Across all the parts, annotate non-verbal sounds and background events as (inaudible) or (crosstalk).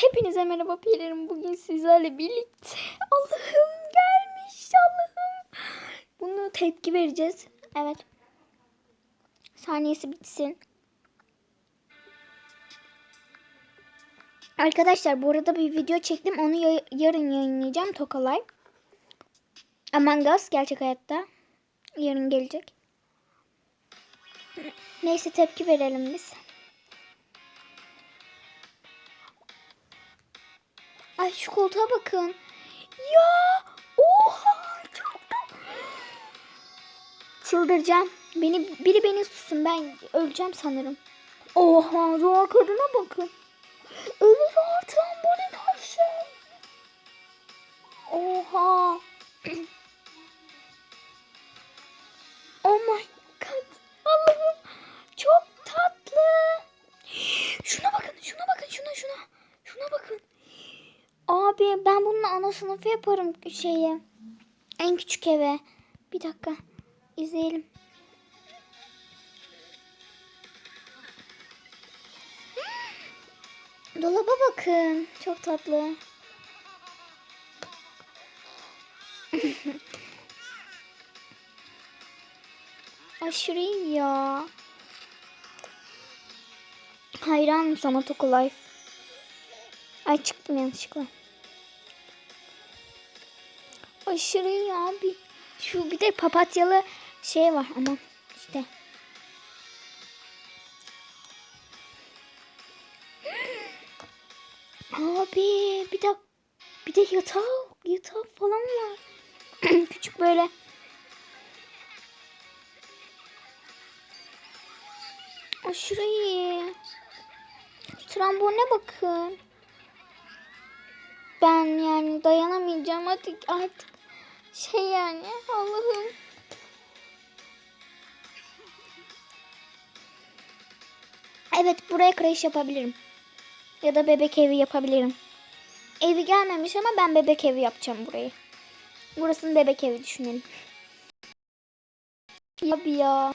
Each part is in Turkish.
Hepinize merhaba Pelerim. Bugün sizlerle birlikte (laughs) Allah'ım gelmiş Allah'ım. Bunu tepki vereceğiz. Evet. Saniyesi bitsin. Arkadaşlar bu arada bir video çektim. Onu ya- yarın yayınlayacağım. Tokalay. Among Us gerçek hayatta. Yarın gelecek. Neyse tepki verelim biz. Ay şu koltuğa bakın. Ya oha çok da... Çıldıracağım. Beni, biri beni tutsun ben öleceğim sanırım. Oha doğa kadına bakın. Evet var trambolin her şey. Oha. Abi ben bununla ana sınıfı yaparım şeye. En küçük eve. Bir dakika. izleyelim. (gasps) Dolaba bakın. Çok tatlı. (laughs) Aşırı iyi ya. Hayranım sana Tokolife. Ay çıktım yanlışlıkla. Aşırı iyi abi. Şu bir de papatyalı şey var ama işte. Abi bir de bir de yatağı yatağı falan var. (clears throat) Küçük böyle. Aşırı iyi. Trambone bakın. Ben yani dayanamayacağım artık artık şey yani Allah'ım. Evet buraya kreş yapabilirim. Ya da bebek evi yapabilirim. Evi gelmemiş ama ben bebek evi yapacağım burayı. Burasını bebek evi düşünelim. Abi ya.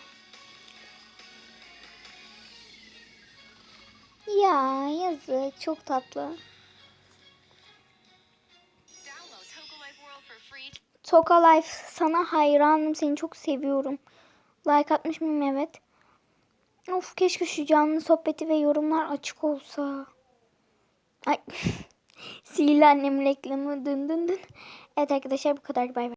Ya yazık çok tatlı. Toka Life sana hayranım seni çok seviyorum. Like atmış mıyım evet. Of keşke şu canlı sohbeti ve yorumlar açık olsa. Ay (laughs) sihirli annem reklamı dın dın dın. Evet arkadaşlar bu kadar bay bay.